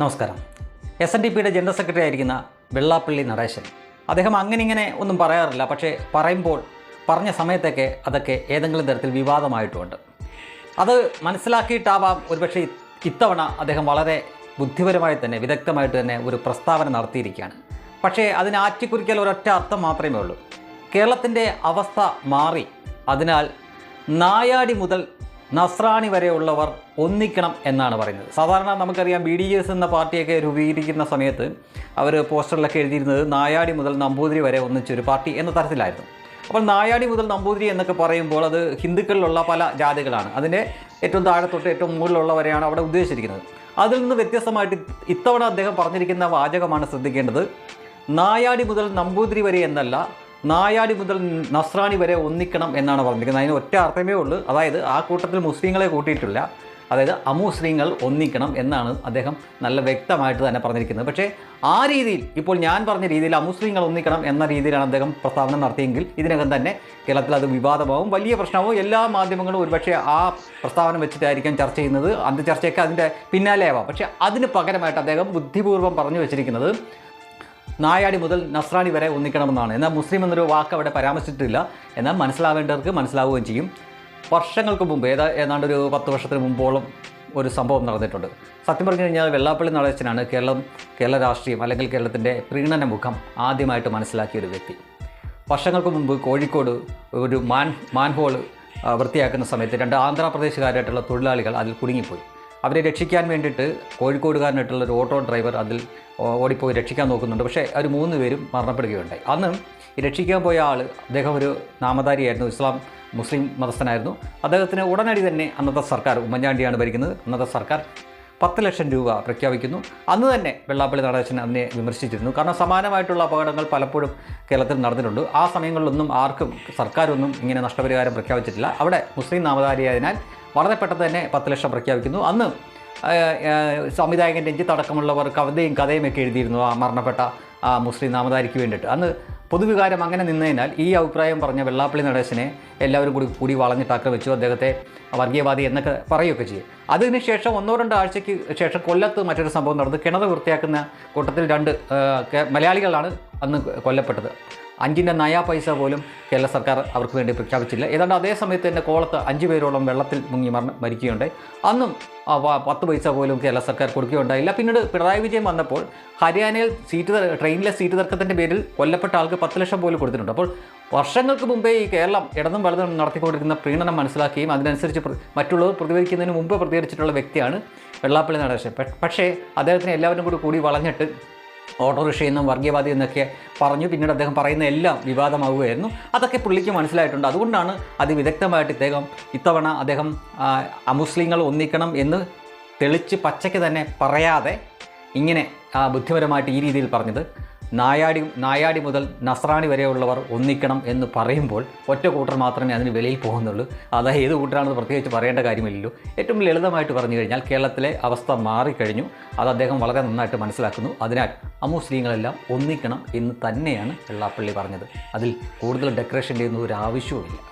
നമസ്കാരം. S N D പിയുടെ general secretary ആയിരിക്കുന്ന വെള്ളാപ്പള്ളി നടേശൻ. അദ്ദേഹം അങ്ങനെ ഇങ്ങനെ ഒന്നും പറയാറില്ല പക്ഷേ പറയുമ്പോൾ പറഞ്ഞ സമയത്തൊക്കെ അതൊക്കെ ഏതെങ്കിലും തരത്തിൽ വിവാദമായിട്ടുമുണ്ട് അത് മനസ്സിലാക്കിയിട്ടാവാം ഒരുപക്ഷെ ഇത്തവണ അദ്ദേഹം വളരെ ബുദ്ധിപരമായി തന്നെ വിദഗ്ധമായിട്ട് തന്നെ ഒരു പ്രസ്താവന നടത്തിയിരിക്കുകയാണ്. പക്ഷേ അതിന് ആറ്റിക്കുറിക്കൽ ഒരൊറ്റ അർത്ഥം മാത്രമേ ഉള്ളൂ. കേരളത്തിന്റെ അവസ്ഥ മാറി അതിനാൽ നായാടി മുതൽ നസ്രാണി വരെയുള്ളവർ ഒന്നിക്കണം എന്നാണ് പറയുന്നത്. സാധാരണ നമുക്കറിയാം ബി ഡി എസ് എന്ന പാർട്ടിയൊക്കെ രൂപീകരിക്കുന്ന സമയത്ത് അവർ പോസ്റ്ററിലൊക്കെ എഴുതിയിരുന്നത് നായാടി മുതൽ നമ്പൂതിരി വരെ ഒന്നിച്ചൊരു പാർട്ടി എന്ന തരത്തിലായിരുന്നു. അപ്പോൾ നായാടി മുതൽ നമ്പൂതിരി എന്നൊക്കെ പറയുമ്പോൾ അത് ഹിന്ദുക്കളിലുള്ള പല ജാതികളാണ്. അതിന്റെ ഏറ്റവും താഴെ തൊട്ട് ഏറ്റവും മുകളിലുള്ളവരെയാണ് അവിടെ ഉദ്ദേശിച്ചിരിക്കുന്നത്. അതിൽ നിന്ന് വ്യത്യസ്തമായിട്ട് ഇത്തവണ അദ്ദേഹം പറഞ്ഞിരിക്കുന്ന വാചകമാണ് ശ്രദ്ധിക്കേണ്ടത്. നായാടി മുതൽ നമ്പൂതിരി വരെ എന്നല്ല നായാടി മുതൽ നസ്രാണി വരെ ഒന്നിക്കണം എന്നാണ് പറഞ്ഞിരിക്കുന്നത്. അതിന് ഒറ്റ അർത്ഥമേ ഉള്ളൂ. അതായത് ആ കൂട്ടത്തിൽ മുസ്ലിങ്ങളെ കൂട്ടിയിട്ടില്ല. അതായത് അമുസ്ലിങ്ങൾ ഒന്നിക്കണം എന്നാണ് അദ്ദേഹം നല്ല വ്യക്തമായിട്ട് തന്നെ പറഞ്ഞിരിക്കുന്നത്. പക്ഷേ ആ രീതിയിൽ ഇപ്പോൾ ഞാൻ പറഞ്ഞ രീതിയിൽ അമുസ്ലിങ്ങൾ ഒന്നിക്കണം എന്ന രീതിയിലാണ് അദ്ദേഹം പ്രസ്താവന നടത്തിയെങ്കിൽ ഇതിനകം തന്നെ കേരളത്തിൽ അത് വിവാദമാവും. വലിയ പ്രശ്നമാവും. എല്ലാ മാധ്യമങ്ങളും ഒരുപക്ഷെ ആ പ്രസ്താവന വെച്ചിട്ടായിരിക്കും ചർച്ച ചെയ്യുന്നത്. അന്ത്യ ചർച്ചയൊക്കെ അതിന്റെ പിന്നാലെ ആവാം പക്ഷേ അതിന് പകരമായിട്ട് അദ്ദേഹം ബുദ്ധിപൂർവം പറഞ്ഞു വെച്ചിരിക്കുന്നത് നായാടി മുതൽ നസ്രാണി വരെ ഒന്നിക്കണമെന്നാണ്. എന്നാൽ മുസ്ലിം എന്നൊരു വാക്ക് അവിടെ പരാമർശിച്ചിട്ടില്ല. എന്നാൽ മനസ്സിലാവേണ്ടവർക്ക് മനസ്സിലാവുകയും ചെയ്യും. വർഷങ്ങൾക്ക് മുമ്പ് ഏതാ ഏതാണ്ട് ഒരു പത്ത് വർഷത്തിന് മുമ്പോളം ഒരു സംഭവം നടന്നിട്ടുണ്ട്. സത്യം പറഞ്ഞു കഴിഞ്ഞാൽ വെള്ളാപ്പള്ളി നടേശനാണ് കേരളം കേരള രാഷ്ട്രീയം അല്ലെങ്കിൽ കേരളത്തിന്റെ പ്രീണന മുഖം ആദ്യമായിട്ട് മനസ്സിലാക്കിയ ഒരു വ്യക്തി. വർഷങ്ങൾക്ക് മുമ്പ് കോഴിക്കോട് ഒരു മാൻ മാൻഹോൾ വൃത്തിയാക്കുന്ന സമയത്ത് രണ്ട് ആന്ധ്രാപ്രദേശുകാരായിട്ടുള്ള തൊഴിലാളികൾ അതിൽ കുടുങ്ങിപ്പോയി. അവരെ രക്ഷിക്കാൻ വേണ്ടിയിട്ട് കോഴിക്കോടുകാരനായിട്ടുള്ള ഒരു ഓട്ടോ ഡ്രൈവർ അതിൽ ഓടിപ്പോയി രക്ഷിക്കാൻ നോക്കുന്നുണ്ട്. പക്ഷേ അവർ മൂന്ന് പേരും മരണപ്പെടുകയുണ്ടായി. അന്ന് രക്ഷിക്കാൻ പോയ ആൾ അദ്ദേഹം ഒരു നാമധാരിയായിരുന്നു ഇസ്ലാം മുസ്ലിം മതസ്ഥനായിരുന്നു. അദ്ദേഹത്തിന് ഉടനടി തന്നെ അന്നത്തെ സർക്കാർ ഉമ്മൻചാണ്ടിയാണ് ഭരിക്കുന്നത്. അന്നത്തെ സർക്കാർ പത്ത് ലക്ഷം രൂപ പ്രഖ്യാപിക്കുന്നു. അന്ന് തന്നെ വെള്ളാപ്പള്ളി നടേശൻ അതിനെ വിമർശിച്ചിരുന്നു. കാരണം സമാനമായിട്ടുള്ള അപകടങ്ങൾ പലപ്പോഴും കേരളത്തിൽ നടന്നിട്ടുണ്ട്. ആ സമയങ്ങളിലൊന്നും ആർക്കും സർക്കാരൊന്നും ഇങ്ങനെ നഷ്ടപരിഹാരം പ്രഖ്യാപിച്ചിട്ടില്ല. അവിടെ മുസ്ലിം നാമധാരിയായതിനാൽ വളരെ പെട്ടെന്ന് തന്നെ പത്ത് ലക്ഷം പ്രഖ്യാപിക്കുന്നു. അന്ന് സംവിധായകൻ രഞ്ജിത്ത് കവിതയും കഥയും ഒക്കെ എഴുതിയിരുന്നു ആ മരണപ്പെട്ട മുസ്ലിം നാമധാരിക്ക് വേണ്ടിയിട്ട്. അന്ന് പൊതുവികാരം അങ്ങനെ നിന്നതിനാൽ ഈ അഭിപ്രായം പറഞ്ഞ വെള്ളാപ്പള്ളി നടേശനെ എല്ലാവരും കൂടി കൂടി വളഞ്ഞിട്ട് ആക്രമിച്ചു അദ്ദേഹത്തെ വർഗീയവാദി എന്നൊക്കെ പറയുകയൊക്കെ ചെയ്യും. അതിനുശേഷം ഒന്നോ രണ്ടോ ആഴ്ചയ്ക്ക് ശേഷം കൊല്ലത്ത് മറ്റൊരു സംഭവം നടന്നു. കിണർ വൃത്തിയാക്കുന്ന കൂട്ടത്തിൽ രണ്ട് മലയാളികളാണ് അന്ന് കൊല്ലപ്പെട്ടത്. അഞ്ചിന്റെ നയാ പൈസ പോലും കേരള സർക്കാർ അവർക്ക് വേണ്ടി പ്രഖ്യാപിച്ചില്ല. ഏതാണ്ട് അതേ സമയത്ത് തന്നെ കോളത്ത് അഞ്ച് പേരോളം വെള്ളത്തിൽ മുങ്ങി മരണ മരിക്കുകയുണ്ടായി. അന്നും പത്ത് പൈസ പോലും കേരള സർക്കാർ കൊടുക്കുകയുണ്ടായില്ല. പിന്നീട് പിണറായി വിജയൻ വന്നപ്പോൾ ഹരിയാനയിൽ സീറ്റ് ട്രെയിനിലെ സീറ്റ് തർക്കത്തിന്റെ പേരിൽ കൊല്ലപ്പെട്ട ആൾക്ക് പത്ത് ലക്ഷം പോലും കൊടുത്തിട്ടുണ്ട്. അപ്പോൾ വർഷങ്ങൾക്ക് മുമ്പേ ഈ കേരളം ഇടതും വലതും നടത്തിക്കൊണ്ടിരിക്കുന്ന പ്രീണനം മനസ്സിലാക്കുകയും അതിനനുസരിച്ച് മറ്റുള്ളവർ പ്രതികരിക്കുന്നതിന് മുമ്പ് പ്രതികരിച്ചിട്ടുള്ള വ്യക്തിയാണ് വെള്ളാപ്പള്ളി നടേശൻ. പക്ഷേ അദ്ദേഹത്തിന് എല്ലാവരും കൂടി കൂടി വളഞ്ഞിട്ട് ഓട്ടോറിക്ഷയിൽ എന്നും വർഗീയവാദി എന്നൊക്കെ പറഞ്ഞു. പിന്നീട് അദ്ദേഹം പറയുന്ന എല്ലാം വിവാദമാവുകയായിരുന്നു. അതൊക്കെ പുള്ളിക്ക് മനസ്സിലായിട്ടുണ്ട്. അതുകൊണ്ടാണ് അതിവിദഗ്ധമായിട്ട് ഇദ്ദേഹം ഇത്തവണ അദ്ദേഹം അമുസ്ലിങ്ങൾ ഒന്നിക്കണം എന്ന് തെളിച്ച് പച്ചയ്ക്ക് തന്നെ പറയാതെ ഇങ്ങനെ ബുദ്ധിപരമായിട്ട് ഈ രീതിയിൽ പറഞ്ഞത്. നായാടി നായാടി മുതൽ നസ്രാണി വരെയുള്ളവർ ഒന്നിക്കണം എന്ന് പറയുമ്പോൾ ഒറ്റ കൂട്ടർ മാത്രമേ അതിന് വെളിയിൽ പോകുന്നുള്ളൂ. അത് ഏത് കൂട്ടരാണെന്ന് പ്രത്യേകിച്ച് പറയേണ്ട കാര്യമില്ലല്ലോ. ഏറ്റവും ലളിതമായിട്ട് പറഞ്ഞു കഴിഞ്ഞാൽ കേരളത്തിലെ അവസ്ഥ മാറിക്കഴിഞ്ഞു. അത് അദ്ദേഹം വളരെ നന്നായിട്ട് മനസ്സിലാക്കുന്നു. അതിനാൽ അമുസ്ലിങ്ങളെല്ലാം ഒന്നിക്കണം എന്ന് തന്നെയാണ് വെള്ളാപ്പള്ളി പറഞ്ഞത്. അതിൽ കൂടുതൽ ഡെക്കറേഷൻ ചെയ്യുന്ന ഒരു ആവശ്യവുമില്ല.